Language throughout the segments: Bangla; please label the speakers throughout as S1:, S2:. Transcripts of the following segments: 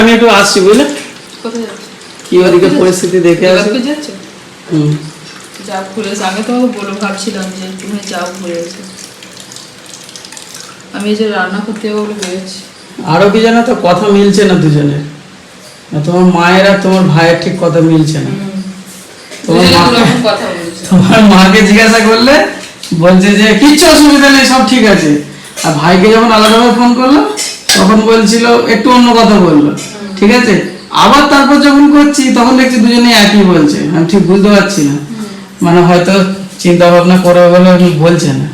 S1: আমি একটু আসছি বুঝলে? কি ওদিকে পরিস্থিতি দেখে আসি।
S2: এবার যাচ্ছ?
S1: হুম।
S2: যা ঘুরে আমি তোমাকে বলে ভাবছিলাম যে তুমি যা ঘুরে আমি যে রান্না করতে যাব বলে বেরোচ্ছি।
S1: আরও কি জানো তো কথা মিলছে না দুজনের। তোমার মায়ের আর তোমার ভাইয়ের ঠিক কথা মিলছে না। তোমার তোমার মাকে জিজ্ঞাসা করলে বলছে যে কিচ্ছু অসুবিধা নেই সব ঠিক আছে। আর ভাইকে যখন আলাদাভাবে ফোন করল তখন বলছিল একটু অন্য কথা বলল। ঠিক আছে? আবার তারপর যখন করছি তখন দেখছি দুজনে একই বলছে। আমি ঠিক বুঝতে পারছি না। মানে হয়তো চিন্তা ভাবনা করে বলে আমি বলছে না।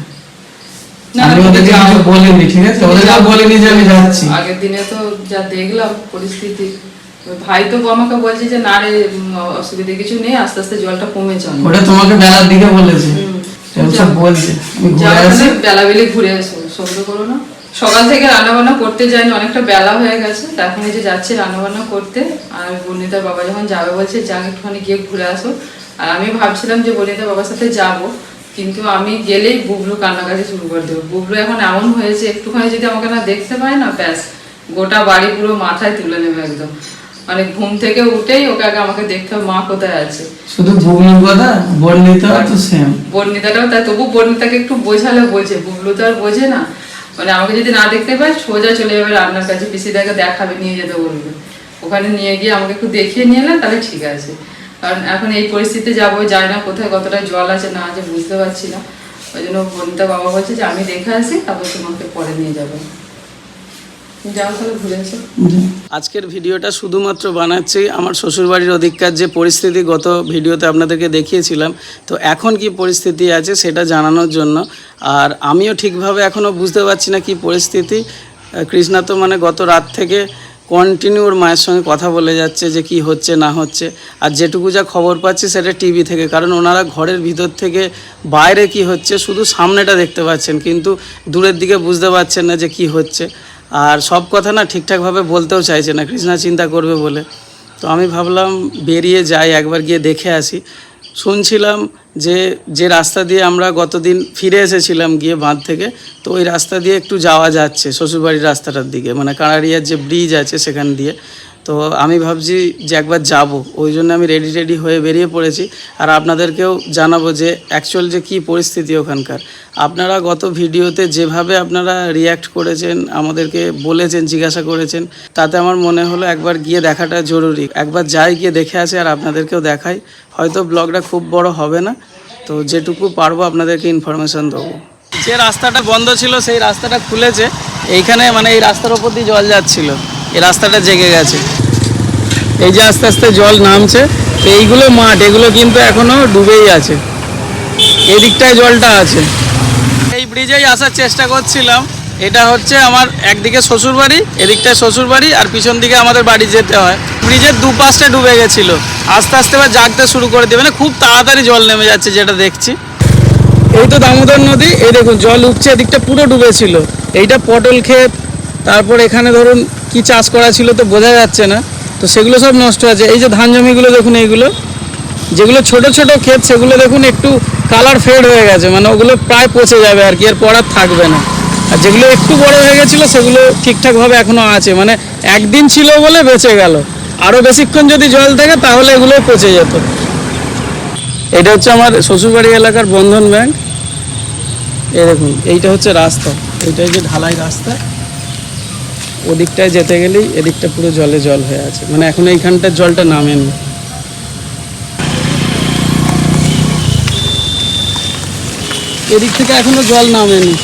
S2: না,
S1: আমি ওদেরকে
S2: যাও।
S1: বলিনি ঠিক আছে? ওদেরকে বলিনি যে আমি যাচ্ছি।
S2: আগের দিনে তো যা দেখলাম পরিস্থিতি ভাই তো আমাকে বলছে যে না রে অসুবিধা কিছু নেই আস্তে আস্তে জলটা কমে
S1: ওটা তোমাকে বেলার দিকে বলেছে। সব
S2: বেলা বেলি ঘুরে আসো। সহ্য করো না। সকাল থেকে রান্না বান্না করতে যাইনি অনেকটা বেলা হয়ে গেছে। এখন এই যে যাচ্ছি রান্না বান্না করতে আর বর্ণিতার বাবা যখন যাবে বলছে যাক একটুখানি গিয়ে ঘুরে আসো। আর আমি ভাবছিলাম যে বর্ণিতার বাবার সাথে যাব কিন্তু আমি গেলেই বুবলু কান্নাকাটি শুরু করে দেবো। বুবলু এখন এমন হয়েছে একটুখানি যদি আমাকে না দেখতে পায় না ব্যাস গোটা বাড়ি পুরো মাথায় তুলে নেবে একদম। মানে ঘুম থেকে উঠেই ওকে আগে আমাকে দেখতে হবে মা কোথায় আছে।
S1: শুধু বুবলুর কথা বর্ণিত তো সেম
S2: বর্ণিতাটাও তাই তবু বর্ণিতাকে একটু বোঝালে বোঝে বুবলু তো আর বোঝে না। মানে আমাকে যদি না দেখতে পায়, সোজা চলে যাবে রান্নার কাছে। পিসিদাকে দেখাবে, নিয়ে যেতে বলবে। ওখানে নিয়ে গিয়ে আমাকে একটু দেখিয়ে নিয়ে না তাহলে ঠিক আছে। কারণ এখন এই পরিস্থিতিতে যাব যায় না কোথায়, কতটা জল আছে না আছে বুঝতে পারছি না। ওই জন্য বন্ধুটা বাবা বলছে যে, আমি দেখে আসি, তারপর তোমাকে পরে নিয়ে যাব যাও তাহলে ঘুরে এসো
S1: আজকের ভিডিওটা শুধুমাত্র বানাচ্ছি। আমার শ্বশুরবাড়ির অধিকার যে পরিস্থিতি, গত ভিডিওতে আপনাদেরকে দেখিয়েছিলাম। তো এখন কি পরিস্থিতি আছে সেটা জানানোর জন্য। আর আমিও ঠিকভাবে এখনও বুঝতে পারছি না কি পরিস্থিতি। কৃষ্ণা তো মানে গত রাত থেকে কন্টিনিউ ওর মায়ের সঙ্গে কথা বলে যাচ্ছে যে কি হচ্ছে, না হচ্ছে। আর যেটুকু যা খবর পাচ্ছি সেটা টিভি থেকে। কারণ ওনারা ঘরের ভিতর থেকে বাইরে কি হচ্ছে শুধু সামনেটা দেখতে পাচ্ছেন। কিন্তু দূরের দিকে বুঝতে পারছেন না যে কি হচ্ছে। আর সব কথা না ঠিকঠাকভাবে বলতেও চাইছে না। কৃষ্ণা চিন্তা করবে বলে। তো আমি ভাবলাম বেরিয়ে যাই, একবার গিয়ে দেখে আসি। শুনছিলাম যে যে রাস্তা দিয়ে আমরা গতদিন ফিরে এসেছিলাম গিয়ে বাঁধ থেকে, তো ওই রাস্তা দিয়ে একটু যাওয়া যাচ্ছে, শ্বশুরবাড়ির রাস্তাটার দিকে। মানে কাঁড়ারিয়ার যে ব্রিজ আছে সেখান দিয়ে। তো আমি ভাবছি যে একবার যাব। ওই জন্য আমি রেডি রেডি হয়ে বেরিয়ে পড়েছি। আর আপনাদেরকেও জানাব যে অ্যাকচুয়াল যে কী পরিস্থিতি ওখানকার। আপনারা গত ভিডিওতে যেভাবে আপনারা রিয়্যাক্ট করেছেন, আমাদেরকে বলেছেন, জিজ্ঞাসা করেছেন, তাতে আমার মনে হলো একবার গিয়ে দেখাটা জরুরি। একবার যাই গিয়ে দেখে আসি আর আপনাদেরকেও দেখাই। হয়তো ব্লগটা খুব বড় হবে না। তো যেটুকু পারব আপনাদেরকে ইনফরমেশন দেবো। যে রাস্তাটা বন্ধ ছিল, সেই রাস্তাটা খুলেছে। এইখানে মানে এই রাস্তার ওপর দিয়ে জল যাচ্ছিল। এই রাস্তাটা জেগে গেছে। এই যে আস্তে আস্তে জল নামছে, তো এইগুলো মাঠ, এগুলো কিন্তু এখনও ডুবেই আছে। এদিকটায় জলটা আছে। এই ব্রিজেই আসার চেষ্টা করছিলাম। এটা হচ্ছে আমার একদিকে শ্বশুর বাড়ি এদিকটায় শ্বশুর বাড়ি আর পিছন দিকে আমাদের বাড়ি যেতে হয়। ব্রিজের দুপাশটা ডুবে গেছিল। আস্তে আস্তে এবার জাগতে শুরু করে দিয়ে মানে খুব তাড়াতাড়ি জল নেমে যাচ্ছে যেটা দেখছি। এই তো দামোদর নদী, এই দেখুন, জল উঠছে, এদিকটা পুরো ডুবেছিল। এইটা পটল ক্ষেত, তারপর এখানে ধরুন কি চাষ করা ছিল তো বোঝা যাচ্ছে না। তো সেগুলো সব নষ্ট আছে। এই যে ধান জমিগুলো দেখুন, এইগুলো, যেগুলো ছোট ছোট ক্ষেত, সেগুলো দেখুন একটু কালার ফেড হয়ে গেছে। মানে ওগুলো প্রায় পচে যাবে আর কি আর পর আর থাকবে না। আর যেগুলো একটু বড় হয়ে গেছিল, সেগুলো ঠিকঠাকভাবে এখনও আছে। মানে একদিন ছিল বলে বেঁচে গেল। আরও বেশিক্ষণ যদি জল থাকে, তাহলে এগুলো পচে যেত। এটা হচ্ছে আমার শ্বশুরবাড়ি এলাকার বন্ধন ব্যাংক। এই দেখুন, এইটা হচ্ছে রাস্তা। এইটা যে ঢালাই রাস্তা। ওদিকটায় যেতে গেলেই এদিকটা পুরো জলে জল হয়ে আছে। মানে এখন এইখানটার জলটা নামেনি এদিক থেকে এখনও জল নামেনি।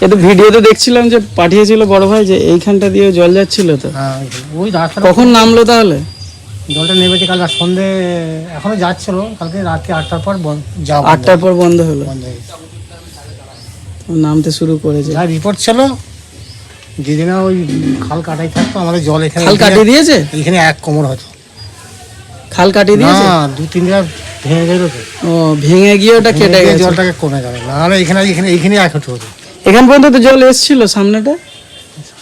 S1: এটা ভিডিওতে দেখছিলাম যে পাঠিয়েছিল বড় ভাই যে এইখানটা দিয়ে জল যাচ্ছিল তো।
S3: হ্যাঁ ওই রাস্তাটা
S1: কখন নামলো তাহলে?
S3: জলটা নেমেছে কাল রাত সন্ধে এখনও যাচ্ছিল কালকে রাত্রি আটটার পর বন্ধ-
S1: আটটার পর বন্ধ হলো। নামতে শুরু করেছে।
S3: যা রিপোর্ট ছিল যেদিন ওই খাল কাটাই থাকতো আমাদের জল এখানে
S1: খাল কাটিয়ে দিয়েছে?
S3: এখানে এক কোমর হতো।
S1: খাল কাটিয়ে
S3: না
S1: দিয়েছে?
S3: দু তিন জায়গা ভেঙে গেল
S1: ও ভেঙে গিয়ে ওটা কেটে গেছে।
S3: জলটাকে কমে যাবে নাহলে এখানে এখানে এখানে এক হতো।
S1: এখান পর্যন্ত তো জল এসেছিল সামনেটা?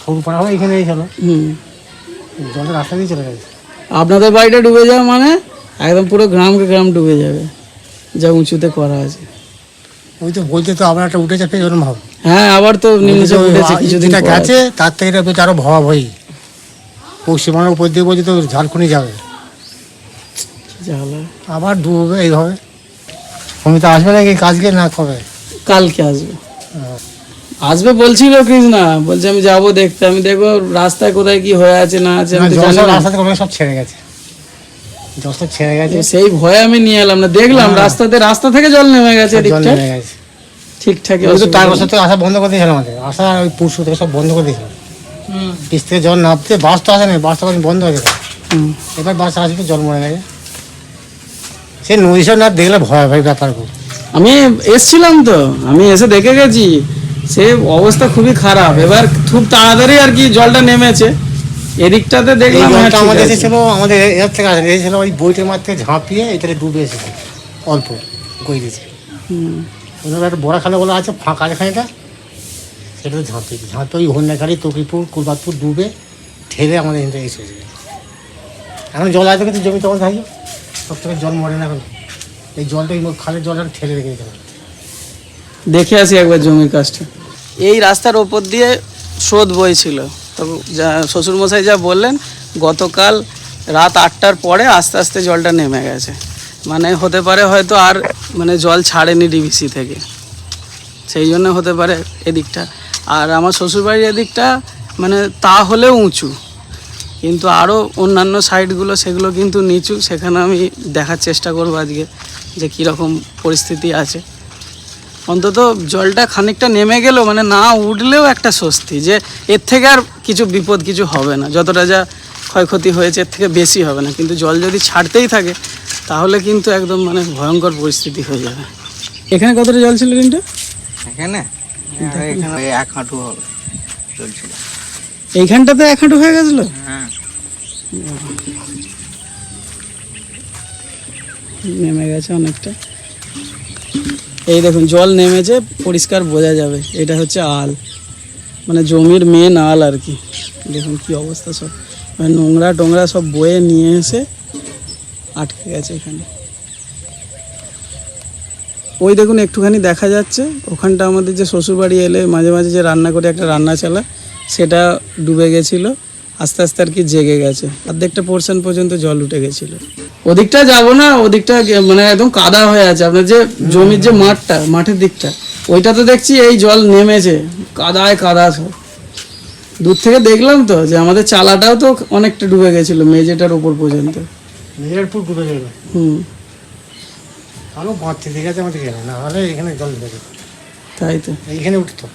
S3: সরু পাড়া হয়ে এখানে এই ছিল
S1: হুম।
S3: জলটা রাস্তা দিয়ে চলে গেছে।
S1: আপনাদের বাড়িটা ডুবে যাওয়া মানে? একদম পুরো গ্রামকে গ্রাম ডুবে যাবে। যা উঁচুতে করা আছে।
S3: ওই তো বলতে তো আবার একটা উঠে যাচ্ছে এরকম ভাব
S1: হ্যাঁ আবার তো নিম্নচাপ উঠেছে কিছুদিন
S3: যেটা গেছে তার থেকে এটা বেশ আরও ভয়াবহী পশ্চিমবঙ্গের উপর দিয়ে বলছি তো ঝাড়খন্ডে যাবে। আবার ডুববে এইভাবে। তুমি তো আসবে নাকি কাজকে না কবে?
S1: কালকে আসবে। আসবে বলছিল কৃষ্ণা বলছে আমি যাব দেখতে। আমি দেখব রাস্তায় কোথায় কি হয়ে আছে না আছে আমি
S3: রাস্তা থেকে সব ছেড়ে গেছে। জল সব ছেড়ে গেছে।
S1: সেই ভয়ে আমি নিয়ে এলাম না। দেখলাম রাস্তাতে রাস্তা থেকে জল নেমে গেছে
S3: হ্যাঁ। জল নেমে গেছে।
S1: ঠিকঠাক
S3: ওই তো টাইম বছর থেকে আসা বন্ধ করে দিয়েছিল আমাদের। আসা ওই পরশু থেকে সব বন্ধ করে দিয়েছিল। পিস থেকে জল নামতে বাস তো আসে না বাস তো এখন বন্ধ হয়ে গেছে। এবার বাস আসবে জল মরে গেছে। সে নদী সব না দেখলে ভয় ভয় ব্যাপার
S1: আমি এসছিলাম তো আমি এসে দেখে গেছি সে অবস্থা খুবই খারাপ। এবার খুব তাড়াতাড়ি আর কি জলটা নেমেছে। এদিকটাতে দেখলাম হ্যাঁ,
S3: আমাদের এসেছিল আমাদের এর থেকে আসে এসেছিল ওই বইটের মাঠে ঝাঁপিয়ে এটাতে ডুবে এসেছে অল্প গই দিয়েছে একটা বড় খালে বলা আছে ফাঁকা খানিটা সেটাতে ঝাঁপিয়ে ঝাঁপে ওই হন্যাখালি তকিপুর কুলবাদপুর ডুবে ঠেলে আমাদের এখানটা এসেছে এখন জল আছে কিন্তু জমি তখন থাকি সব থেকে জল মরে না এখন। এই জলটা এই খালের জলটা ঠেলে রেখে দিতে
S1: দেখে আসি একবার জমির কাজটা। এই রাস্তার ওপর দিয়ে স্রোত বইছিল। তো যা শ্বশুরমশাই যা বললেন গতকাল রাত আটটার পরে আস্তে আস্তে জলটা নেমে গেছে। মানে হতে পারে হয়তো আর মানে জল ছাড়েনি ডিবিসি থেকে। সেই জন্য হতে পারে এদিকটা। আর আমার শ্বশুরবাড়ির এদিকটা মানে তা হলেও উঁচু। কিন্তু আরও অন্যান্য সাইডগুলো সেগুলো কিন্তু নিচু। সেখানে আমি দেখার চেষ্টা করব আজকে যে কীরকম পরিস্থিতি আছে। অন্তত জলটা খানিকটা নেমে গেলেও মানে না উঠলেও একটা স্বস্তি যে এর থেকে আর কিছু বিপদ কিছু হবে না। যতটা যা ক্ষয়ক্ষতি হয়েছে, এর থেকে বেশি হবে না। কিন্তু জল যদি ছাড়তেই থাকে তাহলে কিন্তু একদম মানে ভয়ঙ্কর পরিস্থিতি হয়ে যাবে। এখানে কতটা জল ছিল কিন্তু
S4: এখানে? এখানে এক হাঁটু চলছিল।
S1: এইখানটাতে এক হাঁটু হয়ে গেছিল?
S4: হ্যাঁ।
S1: নেমে গেছে অনেকটা। এই দেখুন জল নেমেছে পরিষ্কার বোঝা যাবে। এটা হচ্ছে আল। মানে জমির মেন আল আর কি। দেখুন কি অবস্থা সব। মানে নোংরা টোংরা সব বয়ে নিয়ে এসে আটকে গেছে এখানে। ওই দেখুন, একটুখানি দেখা যাচ্ছে। ওখানটা আমাদের যে শ্বশুরবাড়ি এলে মাঝে মাঝে যে রান্না করে একটা রান্না চালা, সেটা ডুবে গেছিল, আস্তে আস্তে আর কি জেগে গেছে। অর্ধেকটা পোর্শন পর্যন্ত জল উঠে গেছিল। ওদিকটা যাব না, ওদিকটা মানে একদম কাদা হয়ে আছে। আপনার যে জমির যে মাঠটা, মাঠের দিকটা ওইটা তো দেখছি এই জল নেমেছে, কাদায় কাদা সব। দূর থেকে দেখলাম তো যে আমাদের চালাটাও তো অনেকটা ডুবে গেছিল, মেঝেটার উপর পর্যন্ত।
S3: নিজের পুর ডুবে যাবে?
S1: হুম।
S3: আরও ঠিক আছে আমাদের এখানে। না হলে এখানে জল ঢুকে যেত।
S1: তাই তো।
S3: এইখানে উঠতো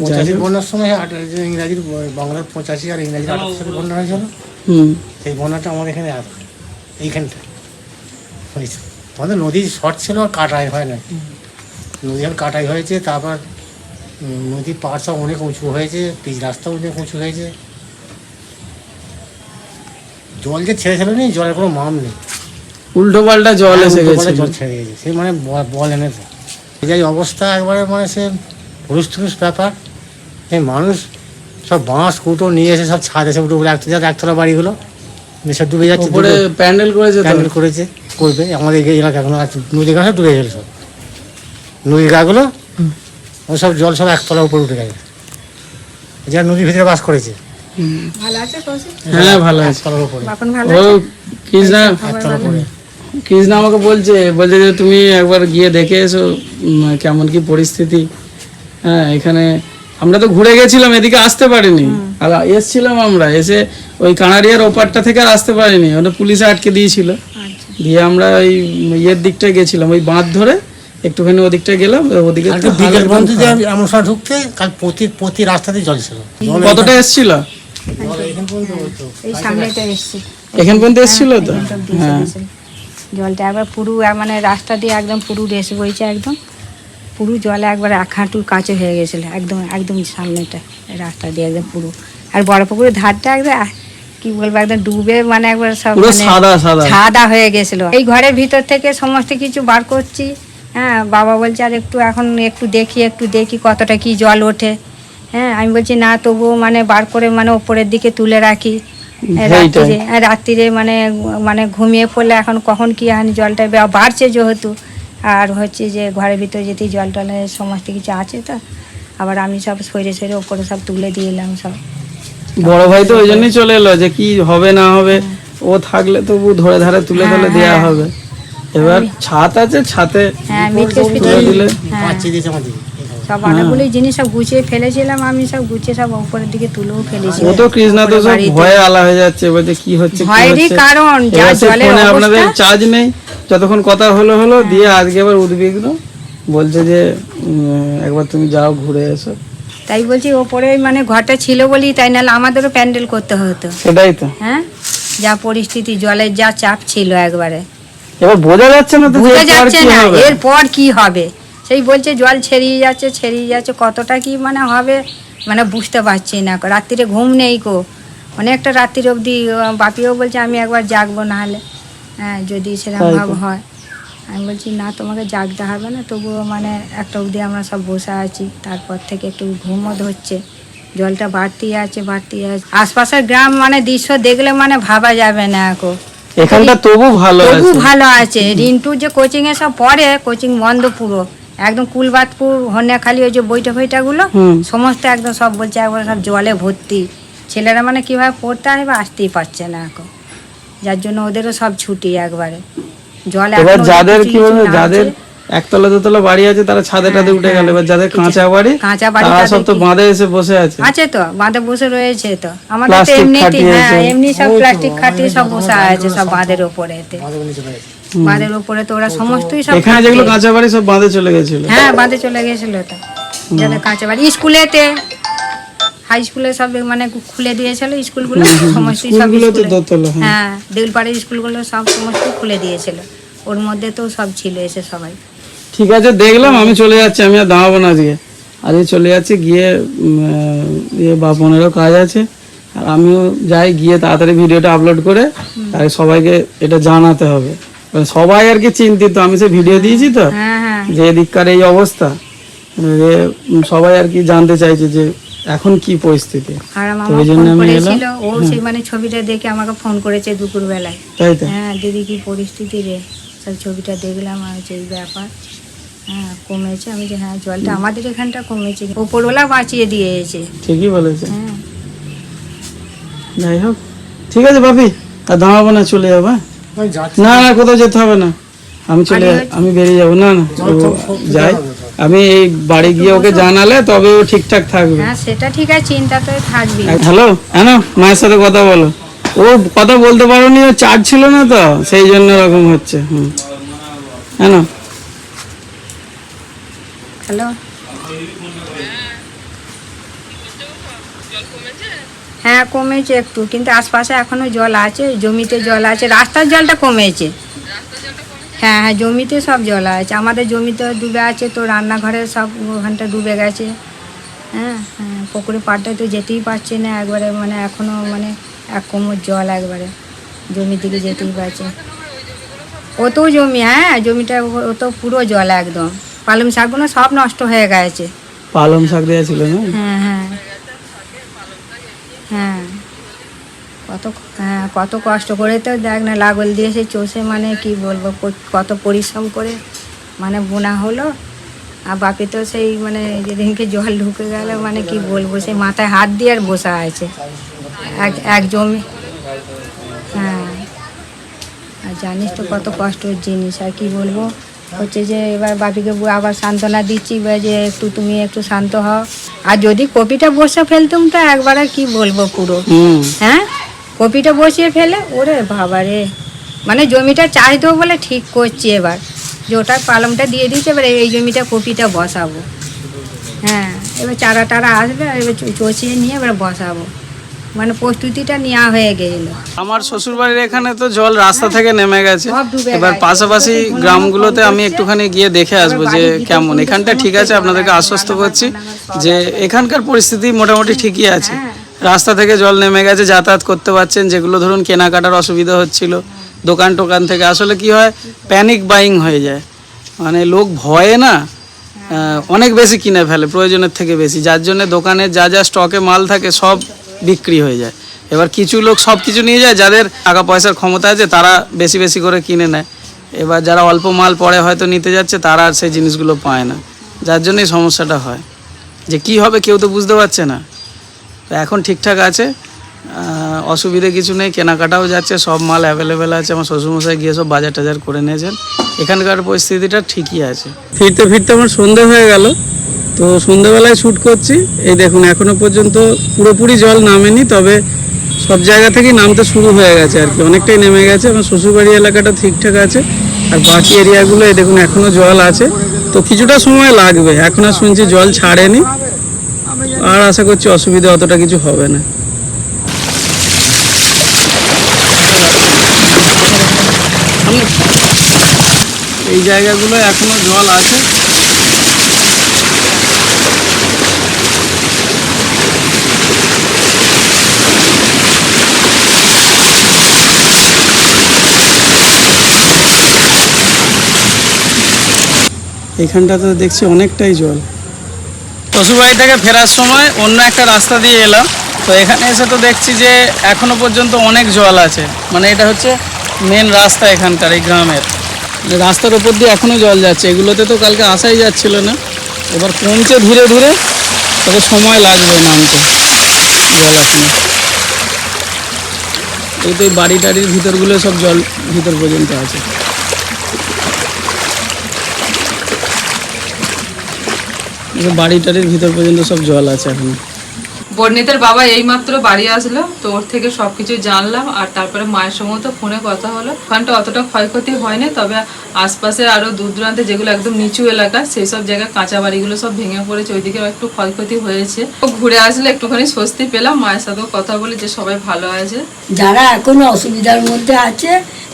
S3: পঁচাশি বন্যার সময় আট- ইংরাজির বাংলার পঁচাশি আর ইংরাজির আঠাশ সালে বন্যা হয়েছিল?
S1: হুম।
S3: সেই বন্যাটা আমাদের এখানে আছে এইখানটা হয়েছে। আমাদের নদী শর্ট ছিল আর কাটাই হয় না নদী আর কাটাই হয়েছে তারপর নদীর পাড় সব অনেক উঁচু হয়েছে পিচ রাস্তাও অনেক উঁচু হয়েছে। জল যে ছেড়েছিল নি জলের কোনো মাম নেই।
S1: উল্টো পাল্টা জল এসে গেছে
S3: জল ছেড়ে গেছে সে মানে বল এনেছে এই যে অবস্থা একবারে মানে সে পুরুষ টুরুষ ব্যাপার। এই মানুষ সব বাঁশ কুটো নিয়ে এসে সব ছাদ এসে উঠে উঠে একটা একতলা বাড়িগুলো। সব ডুবে যাচ্ছে
S1: উপরে প্যান্ডেল করেছে
S3: প্যান্ডেল করেছে করবে। আমাদের এই এলাকা এখন নদী গাছ ডুবে গেল সব। নদী গাগুলো ও সব জল সব একতলা উপরে উঠে গেছে। যারা নদীর ভিতরে বাস করেছে।
S5: ভালো আছে কৌশিক?
S1: হ্যাঁ ভালো আছে।
S5: বাপন ভালো
S1: ও কৃষ্ণা? কৃষ্ণা আমাকে বলছে বলছে যে তুমি একবার গিয়ে দেখে এসো কেমন কি পরিস্থিতি। হ্যাঁ এখানে আমরা তো ঘুরে গেছিলাম এদিকে আসতে পারিনি। আর এসছিলাম আমরা এসে ওই কানাড়িয়ার ওপারটা থেকে আর আসতে পারিনি ওটা পুলিশে আটকে দিয়েছিল। দিয়ে আমরা ওই ইয়ের দিকটায় গেছিলাম ওই বাঁধ ধরে একটুখানি ওদিকটা গেলাম ওদিকে
S3: বিকেল পর্যন্ত যে এমন ঢুকতে কাল প্রতি প্রতি রাস্তাতে জল ছিল।
S1: কতটা এসছিল?
S3: জল এখান পর্যন্ত
S5: এই সামনেটা এসছি।
S1: এখান পর্যন্ত এসছিল তো? হ্যাঁ
S5: জলটা একবার পুরো মানে রাস্তা দিয়ে একদম পুরো রেসে বইছে একদম। পুরো জলে একবার এক হাঁটুর কাছে হয়ে গেছিল একদম একদম সামনেটা রাস্তা দিয়ে একদম পুরো। আর বড় পুকুরের ধারটা একদম কি বলব একদম ডুবে মানে একবার সব মানে
S1: সাদা সাদা।
S5: সাদা হয়ে গেছিল। এই ঘরের ভিতর থেকে সমস্ত কিছু বার করছি। হ্যাঁ বাবা বলছে আর একটু এখন একটু দেখি একটু দেখি কতটা কি জল ওঠে। হ্যাঁ আমি বলছি না তবুও মানে বার করে মানে ওপরের দিকে তুলে রাখি। রাত্রিরে হ্যাঁ, রাত্রিরে মানে মানে ঘুমিয়ে পড়লে এখন কখন কি হানি জলটা বাড়ছে যেহেতু। আর হচ্ছে যে ঘরের ভিতরে যেতে জল টলের সমস্ত কিছু আছে তো। আবার আমি সব সরে সরে ওপরে সব তুলে দিয়ে এলাম সব।
S1: বড় ভাই তো ওই জন্যই চলে এলো যে কি হবে না হবে। ও থাকলে তবু ধরে ধারে তুলে তুলে দেওয়া হবে। এবার ছাদ আছে ছাতে
S5: হ্যাঁ
S1: দিলে।
S5: সব অনেকগুলি জিনিস সব গুছিয়ে ফেলেছিলাম আমি সব গুছিয়ে সব উপরের দিকে তুলেও ফেলেছি
S1: ও তো কৃষ্ণা তো সব ভয়ে আলা হয়ে যাচ্ছে বলছে কি হচ্ছে
S5: ভয়েরই কারণ, যা
S1: সে আপনাদের চার্জ নেই যতক্ষণ কথা হলো হলো দিয়ে আজকে এবার উদ্বিগ্ন বলছে যে একবার তুমি যাও ঘুরে এসো।
S5: তাই বলছি ওপরে মানে ঘরটা ছিল বলি তাই নাহলে আমাদেরও প্যান্ডেল করতে হতো।
S1: সেটাই তো।
S5: হ্যাঁ? যা পরিস্থিতি জলের যা চাপ ছিল একবারে।
S1: এবার বোঝা যাচ্ছে না
S5: বোঝা যাচ্ছে না এরপর কি হবে। সেই বলছে জল ছেড়িয়ে যাচ্ছে ছেড়িয়ে যাচ্ছে কতটা কি মানে হবে? মানে বুঝতে পারছি না রাত্রিরে ঘুম নেই কো অনেকটা রাত্রির অবধি বাপিও বলছে আমি একবার জাগবো না হলে হ্যাঁ যদি সেরকম ভাব হয়। আমি বলছি না তোমাকে জাগতে হবে না তবুও মানে একটা অবধি আমরা সব বসে আছি। তারপর থেকে একটু ঘুমও ধরছে। জলটা বাড়তি আছে বাড়তি আছে। আশপাশের গ্রাম মানে দৃশ্য দেখলে মানে ভাবা যাবে না এখন
S1: এখানটা তবু ভালো
S5: তবু ভালো আছে। রিন্টু যে কোচিং এ সব পড়ে কোচিং বন্ধ পুরো। একদম কুলবাতপুর হন্যাখালি ওই যে বইটা বইটাগুলো
S1: হুম।
S5: সমস্ত একদম সব বলছে একবার সব জলে ভর্তি। ছেলেরা মানে কীভাবে পড়তে আসবে আসতেই পারছে না এখন। যার জন্য ওদেরও সব ছুটি একবারে। জল
S1: এবার যাদের কি বলব যাদের একতলা দোতলা বাড়ি আছে তারা ছাদে টাদে উঠে গেল। এবার যাদের কাঁচা বাড়ি
S5: কাঁচা বাড়ি
S1: তারা সব তো বাঁধে এসে বসে আছে।
S5: আছে তো বাঁধে বসে রয়েছে তো। আমাদের তো
S1: প্লাস্টিক
S5: এমনিতে হ্যাঁ এমনি সব প্লাস্টিক খাটিয়ে সব বসে আছে সব বাঁধের ওপরে
S3: রয়েছে
S5: বাঁধের ওপরে তো ওরা সমস্তই সব
S1: এখানে যেগুলো কাঁচা বাড়ি সব বাঁধে চলে গেছিল।
S5: হ্যাঁ বাঁধে চলে গেছিল তো যাদের কাঁচা বাড়ি। স্কুলেতে। হাই স্কুলে সব মানে খুলে দিয়েছিল স্কুলগুলো। সমস্ত সব
S1: স্কুলগুলো তো
S5: স্কুলে-
S1: দোতলা, হ্যাঁ।
S5: হ্যাঁ দেউলপাড়ের স্কুলগুলো সব সমস্ত খুলে দিয়েছিল। ওর মধ্যে তো সব ছিল এসে সবাই।
S1: ঠিক আছে দেখলাম আমি চলে যাচ্ছি আমি আর দাঁড়াবো না আজকে। আজকে চলে যাচ্ছি গিয়ে ইয়ে বাপনেরও কাজ আছে। আর আমিও যাই গিয়ে তাড়াতাড়ি ভিডিওটা আপলোড করে আর সবাইকে এটা জানাতে হবে। সবাই আর কি চিন্তিত। আমি সে ভিডিও দিয়েছি তো।
S5: হ্যাঁ হ্যাঁ।
S1: যে এদিককার এই অবস্থা। সবাই আর কি জানতে চাইছে যে এখন কি পরিস্থিতি।
S5: আর আমার
S1: তো ওই জন্য আমি এলাম।
S5: ও সেই মানে ছবিটা দেখে আমাকে ফোন করেছে দুপুর বেলায়
S1: তাই তো?
S5: হ্যাঁ দিদি কি পরিস্থিতি রে? সব ছবিটা দেখলাম আর এই ব্যাপার। হ্যাঁ কমেছে। আমি যে হ্যাঁ জলটা আমাদের এখানটা কমেছে। ওপরওয়ালা বাঁচিয়ে দিয়েছে।
S1: ঠিকই বলেছে।
S5: হ্যাঁ।
S1: যাই হোক। ঠিক আছে বাপি আর দাঁড়াবো না চলে যাব হ্যাঁ? না না কোথাও যেতে হবে না। আমি চলে আমি বেরিয়ে যাব। না না যাই। আমি এই বাড়ি গিয়ে ওকে জানালে তবে ও ঠিকঠাক থাকবে।
S5: হ্যাঁ সেটা ঠিক আছে চিন্তা তো থাকবি
S1: হ্যালো? হ্যাঁ মায়ের সাথে কথা বলো। ও কথা বলতে পারোনি ও চার্জ ছিল না তো সেই জন্য এরকম হচ্ছে হুম। হ্যাঁ না।
S5: হ্যালো? হ্যাঁ কমেছে একটু কিন্তু আশপাশে এখনও জল আছে জমিতে জল আছে রাস্তার জলটা কমেছে। হ্যাঁ হ্যাঁ জমিতে সব জল আছে আমাদের জমিতে ডুবে আছে তো রান্নাঘরে সব ওখানটা ডুবে গেছে। হ্যাঁ হ্যাঁ পুকুরে পাড়টায় তো যেতেই পারছে না একবারে মানে এখনও মানে এক কোমর জল একবারে জমির দিকে যেতেই পারছে। ও তো জমি হ্যাঁ জমিটা ও- ও তো পুরো জল একদম। পালং শাকগুলো সব নষ্ট হয়ে গেছে।
S1: পালং শাক দেওয়া ছিল না?
S5: হ্যাঁ হ্যাঁ। হ্যাঁ। কত হ্যাঁ কত কষ্ট করে তো দেখ না, লাগল দিয়ে সে চষে মানে কি বলব, কত পরিশ্রম করে মানে বোনা হলো, আর বাকি তো সেই মানে যেদিনকে জল ঢুকে গেল মানে কি বলব, সেই মাথায় হাত দিয়ে আর বসা আছে। এক এক জমি। হ্যাঁ। আর জানিস তো কত কষ্টের জিনিস, আর কি বলব হচ্ছে যে এবার বাপিকে আবার সান্ত্বনা দিচ্ছি বা যে একটু তুমি একটু শান্ত হও। আর যদি কপিটা বসে ফেলতুম তো একবার আর কি বলব পুরো? হ্যাঁ? কপিটা বসিয়ে ফেলে ওরে বাবা রে। মানে জমিটা চাষ দেবো বলে ঠিক করছি এবার। যে ওটার পালংটা দিয়ে দিচ্ছে এবার এই জমিটা কপিটা বসাবো। হ্যাঁ এবার চারা টারা আসবে এবার চষিয়ে নিয়ে এবার বসাবো। মানে প্রস্তুতিটা নেওয়া হয়ে গেল।
S1: আমার শ্বশুর বাড়ির এখানে তো জল রাস্তা থেকে নেমে গেছে। এবার পাশাপাশি গ্রামগুলোতে আমি একটুখানি গিয়ে দেখে আসব যে কেমন। এখানটা ঠিক আছে আপনাদেরকে আশ্বস্ত করছি যে এখানকার পরিস্থিতি মোটামুটি ঠিকই আছে। রাস্তা থেকে জল নেমে গেছে যাতায়াত করতে পারছেন যেগুলো ধরুন কেনাকাটার অসুবিধা হচ্ছিল দোকান টোকান থেকে। আসলে কি হয় প্যানিক বাইং হয়ে যায়। মানে লোক ভয়ে না অনেক বেশি কিনে ফেলে প্রয়োজনের থেকে বেশি। যার জন্য দোকানে যা যা স্টকে মাল থাকে সব বিক্রি হয়ে যায়। এবার কিছু লোক সব কিছু নিয়ে যায়, যাদের টাকা পয়সার ক্ষমতা আছে, তারা বেশি বেশি করে কিনে নেয়। এবার যারা অল্প মাল পরে হয়তো নিতে যাচ্ছে, তারা আর সেই জিনিসগুলো পায় না। যার জন্যই সমস্যাটা হয়। যে কি হবে কেউ তো বুঝতে পারছে না। এখন ঠিকঠাক আছে। অসুবিধে কিছু নেই, কেনাকাটাও যাচ্ছে, সব মাল অ্যাভেলেবেল আছে, আমার শ্বশুরমশাই গিয়ে সব বাজার টাজার করে নিয়েছেন। এখানকার পরিস্থিতিটা ঠিকই আছে। ফিরতে ফিরতে আমার সন্ধে হয়ে গেল। তো সন্ধেবেলায় শ্যুট করছি। এই দেখুন, এখনও পর্যন্ত পুরোপুরি জল নামেনি, তবে সব জায়গা থেকেই নামতে শুরু হয়ে গেছে আর কি। অনেকটাই নেমে গেছে, আমার শ্বশুরবাড়ি এলাকাটা ঠিকঠাক আছে। আর বাকি এরিয়াগুলো, এই দেখুন এখনও জল আছে। তো কিছুটা সময় লাগবে, এখন আর শুনছি জল ছাড়েনি। আর আশা করছি অসুবিধা অতটা কিছু হবে না। এই জায়গাগুলো এখনও জল আছে। এখানটাতে দেখছি অনেকটাই জল। শ্বশুরবাড়ি থেকে ফেরার সময় অন্য একটা রাস্তা দিয়ে এলাম। তো এখানে এসে তো দেখছি যে এখনও পর্যন্ত অনেক জল আছে। মানে এটা হচ্ছে মেন রাস্তা এখানকার এই গ্রামের। রাস্তার উপর দিয়ে এখনও জল যাচ্ছে। এগুলোতে তো কালকে আসাই যাচ্ছিল না। এবার কমছে ধীরে ধীরে, তবে সময় লাগবে নামতে। জল এখনও এই তো বাড়ি টাড়ির ভিতরগুলো সব জল ভিতর পর্যন্ত আছে। বাড়ি টাড়ির ভিতর পর্যন্ত সব জল আছে এখনও
S2: বর্ণিতের বাবা এইমাত্র বাড়ি আসলো, তো ওর থেকে সবকিছু জানলাম আর তারপরে মায়ের সঙ্গে তো ফোনে কথা হলো। ওখানটা অতটা ক্ষয়ক্ষতি হয়নি, তবে আশপাশে আরও দূর দূরান্তে যেগুলো একদম নিচু এলাকা, সেই সব জায়গায় কাঁচা বাড়িগুলো সব ভেঙে পড়েছে, ওইদিকে একটু ক্ষয়ক্ষতি হয়েছে। তো ঘুরে আসলে একটুখানি স্বস্তি পেলাম, মায়ের সাথেও কথা বলি যে সবাই ভালো আছে।
S6: যারা এখন অসুবিধার মধ্যে আছে,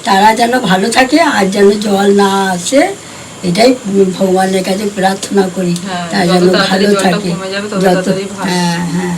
S6: তারা যেন ভালো থাকে, আর যেন জল না আসে। এটাই ভগবানের কাছে প্রার্থনা করি তার
S2: তারা
S6: যেন ভালো থাকে যত হ্যাঁ হ্যাঁ।